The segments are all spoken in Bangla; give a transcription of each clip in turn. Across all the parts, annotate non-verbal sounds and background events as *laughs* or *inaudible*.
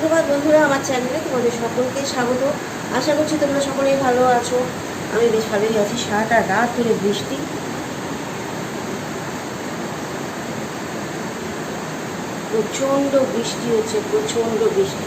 সুপ্রভাত বন্ধুরা, আমার চ্যানেলে তোমাদের সকলকে স্বাগত। আশা করছি তোমরা সকলেই ভালো আছো। আমি বেশ ভালোই আছি। সারাটা রাত ধরে বৃষ্টি। প্রচণ্ড বৃষ্টি হচ্ছে, প্রচণ্ড বৃষ্টি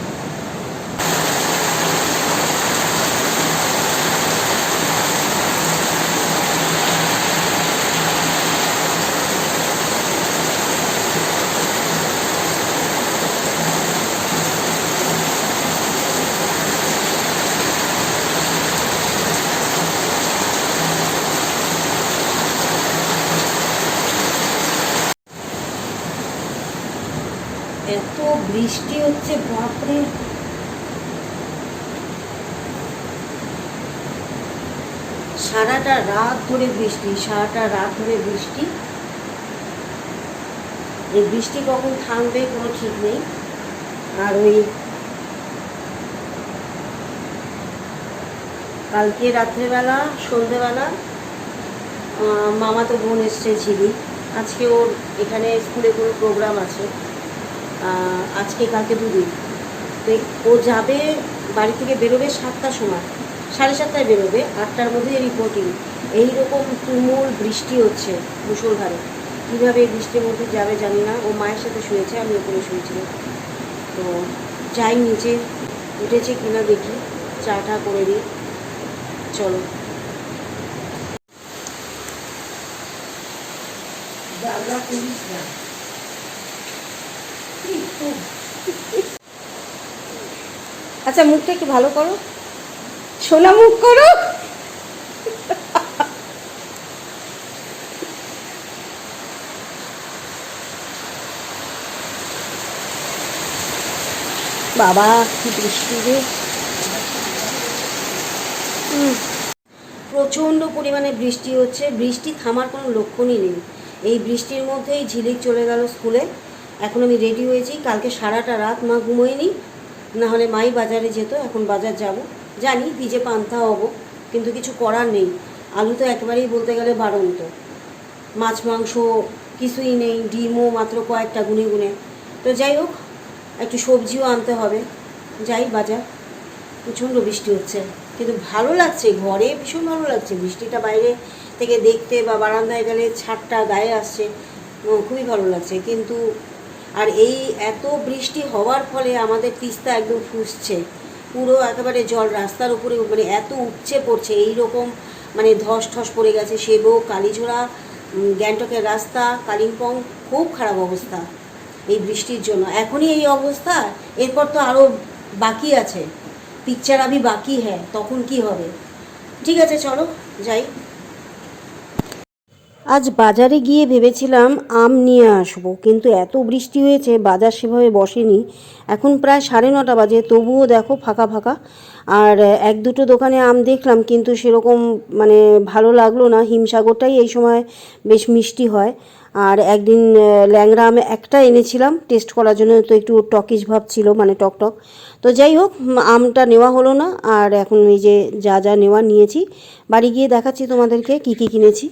এত বৃষ্টি হচ্ছে, বাপরে। সারাটা রাত ধরে বৃষ্টি, সারাটা রাত ধরে বৃষ্টি। এই বৃষ্টি কখন থামবে কোনো ঠিক নেই। আর ওই কালকে রাত্রেবেলা, সন্ধেবেলা মামা তো বোন এসছে ঝিলি আজকে ওর এখানে স্কুলে কোনো প্রোগ্রাম আছে। আজকে কালকে দুদিন। তো ও যাবে বাড়ি থেকে বেরোবে সাতটার সময়, সাড়ে সাতটায় বেরোবে, আটটার মধ্যে রিপোর্টিং এইরকম তুমুল বৃষ্টি হচ্ছে মুসলধারে কীভাবে বৃষ্টির মধ্যে যাবে জানি না, ও মায়ের সাথে শুয়েছে, আমি ওপরে শুয়েছিলাম। তো যাই নিচে, উঠেছে কিনা দেখি, চাটা করে দিই চলো। দাদা করিস না *laughs* আচ্ছা মুখটা একটু ভালো করো। সোনা মুখ করো। *laughs* বাবা, কি বৃষ্টি রে। প্রচণ্ড পরিমাণে বৃষ্টি হচ্ছে। বৃষ্টি থামার কোনো লক্ষণই নেই। এই বৃষ্টির মধ্যেই ঝিলিক চলে গেল স্কুলে। এখন আমি রেডি হয়েছি। কালকে সারাটা রাত মা ঘুমোয়নি, না হলে মাই বাজারে যেত, এখন বাজার যাব। জানি ভিজে পান্থা হব, কিন্তু কিছু করার নেই। আলু তো একেবারেই বলতে গেলে বাড়ন্ত। মাছ, মাংস কিছুই নেই, ডিমও মাত্র কয়েকটা গুনে গুনে। তো যাই হোক, একটু সবজিও আনতে হবে। যাই বাজার। প্রচণ্ড বৃষ্টি হচ্ছে। কিন্তু ভালো লাগছে, ঘরে ভীষণ ভালো লাগছে। বৃষ্টিটা বাইরে থেকে দেখতে বা বারান্দায় গেলে ছাদটা গায়ে আসছে। খুবই ভালো লাগছে। কিন্তু আর এই এত বৃষ্টি হওয়ার ফলে আমাদের তিস্তা একদম ফুসছে। পুরো একেবারে জল রাস্তার উপরে মানে এত উপচে পড়ছে। এই রকম মানে ধস ঠস পড়ে গেছে। সেবো, কালীঝোড়া গ্যাংটকের রাস্তা, কালিম্পং, খুব খারাপ অবস্থা এই বৃষ্টির জন্য। এখনই এই অবস্থা। এরপর তো আরও বাকি আছে। পিকচার আমি বাকি হ্যাঁ তখন কি হবে? ঠিক আছে, চলো, যাই। আজ বাজারে গিয়ে ভেবেছিলাম আম নিয়ে আসব, কিন্তু এত বৃষ্টি হয়েছে, বাজার সেভাবে বসেনি। এখন প্রায় সাড়ে নটা বাজে, তবুও দেখো ফাঁকা ফাঁকা। আর এক দুটো দোকানে আম দেখলাম, কিন্তু সেরকম মানে ভালো লাগল না। হিমসাগরটাই এই সময় বেশ মিষ্টি হয়। আর একদিন ল্যাংড়া আম একটা এনেছিলাম, টেস্ট করার জন্য তো একটু টকিস ভাব ছিল মানে টক টক। তো যাই হোক আমটা নেওয়া হলো না, আর এখন এই যে যা যা নেওয়া নিয়েছি, বাড়ি গিয়ে দেখাচ্ছি তোমাদেরকে কি কি কিনেছি।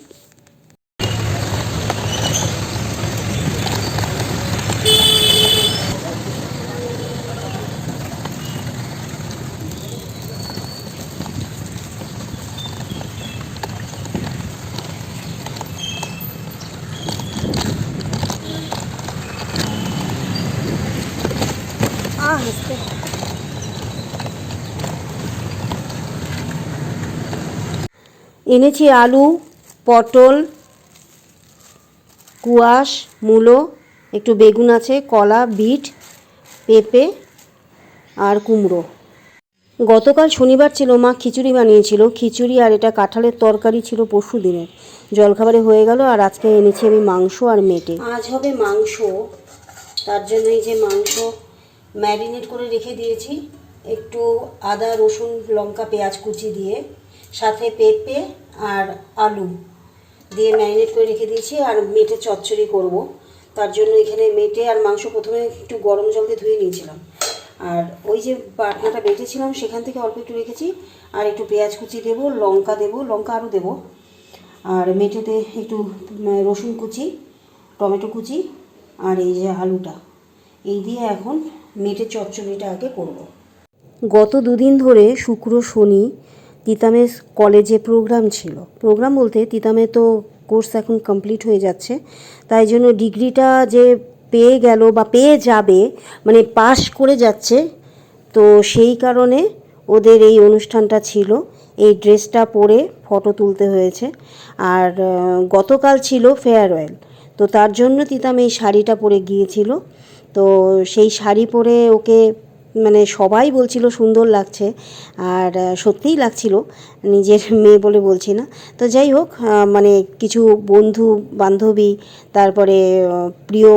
এনেছি আলু, পটল, কুয়াশ, মূলো, একটু বেগুন আছে, কলা, বিট, পেঁপে আর কুমড়ো। গতকাল শনিবার ছিল, মা খিচুড়ি বানিয়েছিল। খিচুড়ি আর এটা কাঁঠালের তরকারি ছিল পরশু দিনের। জলখাবারে হয়ে গেল আর আজকে এনেছি আমি মাংস আর মেটে। আজ হবে মাংস। তার জন্য এই যে মাংস ম্যারিনেট করে রেখে দিয়েছি। একটু আদা, রসুন, লঙ্কা, পেঁয়াজ কুচি দিয়ে। সাথে পেঁপে আর আলু দিয়ে ম্যারিনেট করে রেখে দিয়েছি আর মেটে চচ্চড়ি করব। তার জন্য এখানে মেটে আর মাংস প্রথমে একটু গরম জল দিয়ে ধুয়ে নিয়েছিলাম। আর ওই যে বাটনাটা বেটেছিলাম সেখান থেকে অল্প একটু রেখেছি। আর একটু পেঁয়াজ কুচি দেবো, লঙ্কা দেবো, লঙ্কা আরও দেবো। আর মেটেতে একটু রসুন কুচি, টমেটো কুচি আর এই যে আলুটা। এই দিয়ে এখন মেটে চচ্চড়িটা আগে করব। গত দুদিন ধরে শুক্র শনি তিতামের কলেজে প্রোগ্রাম ছিল। প্রোগ্রাম বলতে তিতামে তো কোর্স এখন কমপ্লিট হয়ে যাচ্ছে। তাই জন্য ডিগ্রিটা যে পেয়ে গেল বা পেয়ে যাবে মানে পাশ করে যাচ্ছে, তো সেই কারণে ওদের এই অনুষ্ঠানটা ছিল। এই ড্রেসটা পরে ফটো তুলতে হয়েছে। আর গতকাল ছিল ফেয়ারওয়েল তো তার জন্য তিতাম এই শাড়িটা পরে গিয়েছিল। তো সেই শাড়ি পরে ওকে মানে সবাই বলছিল সুন্দর লাগছে, আর সত্যিই লাগছিল, নিজের *laughs* মেয়ে বলে বলছি না। তো যাই হোক মানে কিছু বন্ধু, বান্ধবী, তারপরে প্রিয়,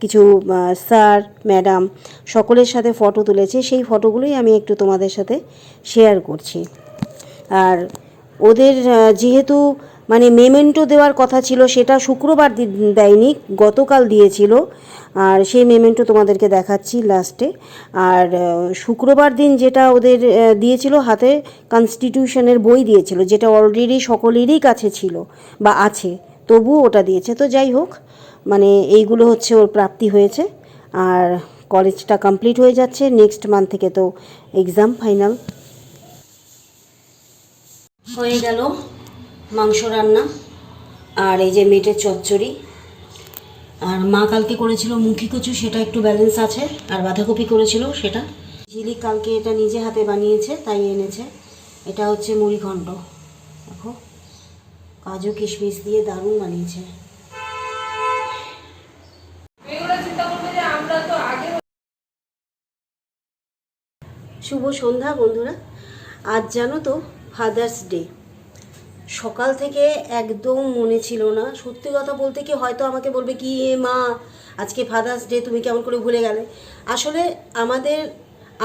কিছু স্যার, ম্যাডাম, সকলের সাথে ফটো তুলেছে। সেই ফটোগুলোই আমি একটু তোমাদের সাথে শেয়ার করছি। আর ওদের যেহেতু মানে মেমেন্টো দেওয়ার কথা ছিল, সেটা শুক্রবার দেয়নি, গতকাল দিয়েছিল। আর সেই মেমেন্টো তোমাদেরকে দেখাচ্ছি লাস্টে আর শুক্রবার দিন যেটা ওদের দিয়েছিল, হাতে কনস্টিটিউশনের বই দিয়েছিল, যেটা অলরেডি সকলেরই কাছে ছিল, বা আছে, তবুও ওটা দিয়েছে। তো যাই হোক মানে এইগুলো হচ্ছে ওর প্রাপ্তি হয়েছে। আর কলেজটা কমপ্লিট হয়ে যাচ্ছে নেক্সট মান্থ থেকে তো এক্সাম ফাইনাল হয়ে গেল। মাংস রান্না আর এই যে মেটের চচ্চড়ি। আর মা কালকে করেছিল মুখি কচু, সেটা একটু ব্যালেন্স আছে। আর বাঁধাকপি করেছিল, সেটা। ঝিলি কালকে এটা নিজে হাতে বানিয়েছে, তাই এনেছে। এটা হচ্ছে মুড়িঘণ্ট দেখো, কাজু কিশমিশ দিয়ে দারুণ বানিয়েছে। শুভ সন্ধ্যা বন্ধুরা। আজ জানো তো ফাদার্স ডে সকাল থেকে একদম মনে ছিল না। সত্যি কথা বলতে কি হয়তো আমাকে বলবে কি, এ মা, আজকে ফাদার্স ডে তুমি কেমন করে ভুলে গেলে? আসলে আমাদের,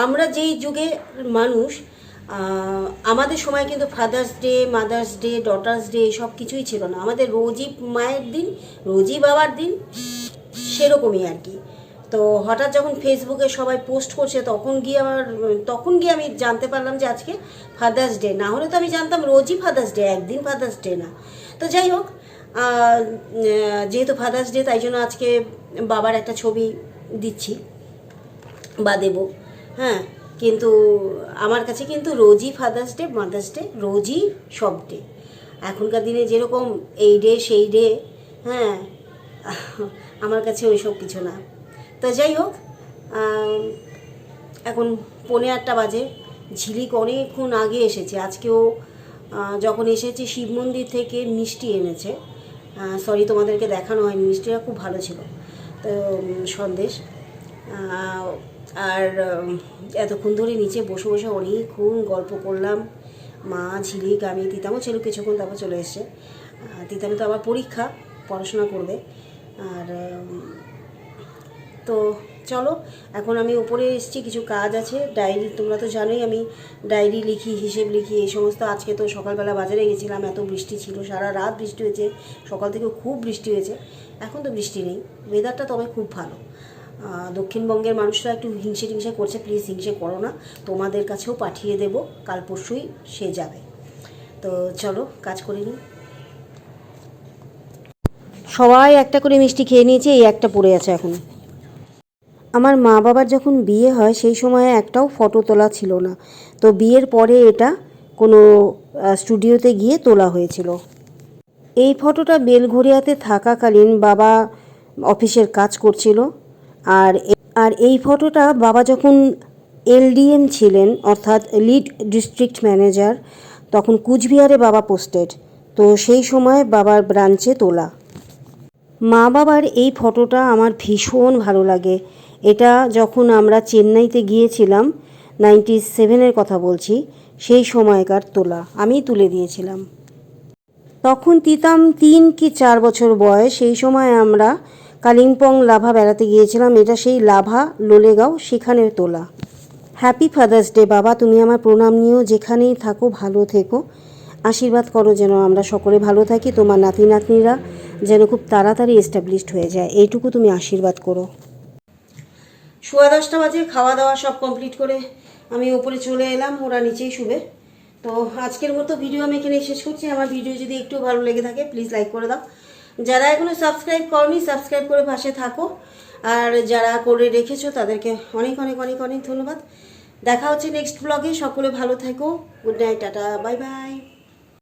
আমরা যেই যুগে মানুষ আমাদের সময় কিন্তু father's day mother's day daughter's day সব কিছুই ছিল না। আমাদের রোজই মায়ের দিন, রোজই বাবার দিন, সেরকমই আর কি। তো হঠাৎ যখন ফেসবুকে সবাই পোস্ট করছে, তখন গিয়ে আমার, তখন গিয়ে আমি জানতে পারলাম যে আজকে ফাদার্স ডে না হলে তো আমি জানতাম রোজই ফাদার্স ডে একদিন ফাদার্স ডে না। তো যাই হোক যেহেতু ফাদার্স ডে তাই জন্য আজকে বাবার একটা ছবি দিচ্ছি বা দেব। হ্যাঁ কিন্তু আমার কাছে কিন্তু রোজই ফাদার্স ডে মাদার্স ডে রোজই সব ডে এখনকার দিনে যেরকম এই ডে সেই ডে হ্যাঁ আমার কাছে ওই সব কিছু না। তো যাই হোক এখন পৌনে আটটা বাজে। ঝিলিক অনেকক্ষণ আগে এসেছে। আজকেও যখন এসেছে, শিব মন্দির থেকে মিষ্টি এনেছে। সরি তোমাদেরকে দেখানো হয়নি। মিষ্টিটা খুব ভালো ছিল। তো সন্দেশ। আর এতক্ষণ ধরে নিচে বসে বসে অনেকক্ষণ গল্প করলাম। মা, ঝিলিক, আমি তিতামও ছিল কিছুক্ষণ তারপর চলে এসছে। তিতামে তো আবার পরীক্ষা, পড়াশোনা করবে। আর তো চলো, এখন আমি ওপরে এসেছি, কিছু কাজ আছে, ডায়েরি, তোমরা তো জানোই আমি ডায়েরি লিখি, হিসেব লিখি, এই সমস্ত আজকে তো সকালবেলা বাজারে গেছিলাম, এত বৃষ্টি ছিল, সারা রাত বৃষ্টি হয়েছে, সকাল থেকে খুব বৃষ্টি হয়েছে, এখন তো বৃষ্টি নেই ওয়েদারটা তবে খুব ভালো। দক্ষিণবঙ্গের মানুষরা একটু হিংসে টিংসে করছে প্লিজ হিংসে করো না, তোমাদের কাছেও পাঠিয়ে দেব, কাল পরশুই সে যাবে। তো চলো, কাজ করে নিই। সবাই একটা করে মিষ্টি খেয়ে নিয়েছে, এই একটা পড়ে আছে এখন। আমার মা বাবার যখন বিয়ে হয়, সেই সময়ে একটাও ফটো তোলা ছিল না। তো বিয়ের পরে এটা কোনো স্টুডিওতে গিয়ে তোলা হয়েছিল। এই ফটোটা বেলঘরিয়াতে থাকাকালীন বাবা অফিসের কাজ করছিল। আর আর এই ফটোটা বাবা যখন এলডিএম ছিলেন, অর্থাৎ লিড ডিস্ট্রিক্ট ম্যানেজার, তখন কুচবিহারে বাবা পোস্টেড। তো সেই সময় বাবার ব্রাঞ্চে তোলা। মা বাবার এই ফটোটা আমার ভীষণ ভালো লাগে। এটা যখন আমরা চেন্নাইতে গিয়েছিলাম, নাইনটি সেভেনের কথা বলছি, সেই সময়কার তোলা। আমি তুলে দিয়েছিলাম। তখন তিতাম তিন কি চার বছর বয়স, সেই সময় আমরা কালিম্পং লাভা বেড়াতে গিয়েছিলাম। এটা সেই লাভা, লোলেগাঁও সেখানে তোলা। হ্যাপি ফাদার্স ডে বাবা, তুমি আমার প্রণাম নিও। যেখানেই থাকো, ভালো থেকো। আশীর্বাদ করো যেন আমরা সকলে ভালো থাকি। তোমার নাতি নাতনিরা যেন খুব তাড়াতাড়ি এস্টাবলিশড হয়ে যায়। এইটুকু তুমি আশীর্বাদ করো। সোয়া দশটা বাজে খাওয়া দাওয়া সব কমপ্লিট করে আমি ওপরে চলে এলাম, ওরা নিচেই শুবে। তো আজকের মতো ভিডিও আমি এখানে শেষ করছি। আমার ভিডিও যদি একটু ভালো লেগে থাকে প্লিজ লাইক করে দাও। যারা এখনও সাবস্ক্রাইব করনি সাবস্ক্রাইব করে পাশে থাকো। আর যারা করে রেখেছো, তাদেরকে অনেক অনেক অনেক অনেক ধন্যবাদ। দেখা হচ্ছে নেক্সট ব্লগে সকলে ভালো থেকো। Good night tata. Bye bye